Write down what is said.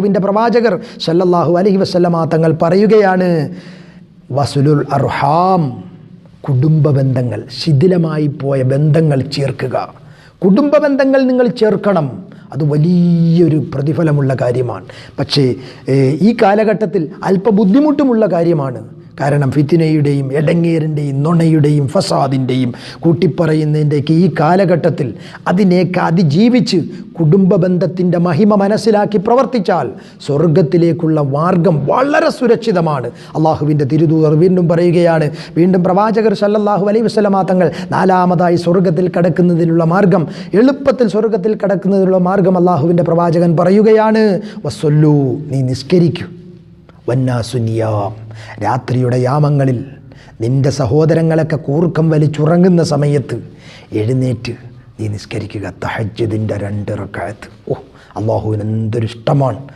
ുവിന്റെ പ്രവാചകർ സല്ലല്ലാഹു അലഹി വസല്ലമ തങ്ങൾ പറയുകയാണ് വസുലുൽ അർഹാം കുടുംബ ബന്ധങ്ങൾ ശിഥിലമായി പോയ ബന്ധങ്ങൾ ചേർക്കുക. കുടുംബ ബന്ധങ്ങൾ നിങ്ങൾ ചേർക്കണം. അത് വലിയൊരു പ്രതിഫലമുള്ള കാര്യമാണ്. പക്ഷേ ഈ കാലഘട്ടത്തിൽ അല്പ ബുദ്ധിമുട്ടുമുള്ള കാര്യമാണ്. കാരണം ഫിത്തിനയുടെയും എടങ്ങേറിന്റെയും നുണയുടെയും ഫസാദിന്റെയും കൂട്ടിപ്പറയുന്നതിന്റെയൊക്കെ ഈ കാലഘട്ടത്തിൽ അതിനെയൊക്കെ അതിജീവിച്ച് കുടുംബ ബന്ധത്തിന്റെ മഹിമ മനസ്സിലാക്കി പ്രവർത്തിച്ചാൽ സ്വർഗത്തിലേക്കുള്ള മാർഗം വളരെ സുരക്ഷിതമാണ്. അള്ളാഹുവിന്റെ തിരുദൂതർ വീണ്ടും പറയുകയാണ് വീണ്ടും പ്രവാചകർ സല്ലല്ലാഹു അലൈ വസല്ലമ തങ്ങൾ നാലാമതായി സ്വർഗത്തിൽ കടക്കുന്നതിനുള്ള മാർഗം എളുപ്പത്തിൽ സ്വർഗത്തിൽ കടക്കുന്നതിനുള്ള മാർഗം അള്ളാഹുവിന്റെ പ്രവാചകൻ പറയുകയാണ് വസ്വല്ലു നീ നിസ്കരിക്കൂ. വന്നാസുനിയാം രാത്രിയുടെ യാമങ്ങളിൽ നിന്റെ സഹോദരങ്ങളൊക്കെ കൂർക്കം വലിച്ചുറങ്ങുന്ന സമയത്ത് എഴുന്നേറ്റ് നീ നിസ്കരിക്കുക. തഹജ്ജുദിന്റെ രണ്ട് റക്കായത്ത് ഓ അള്ളാഹുവിന് എന്തൊരു ഇഷ്ടമാണ്.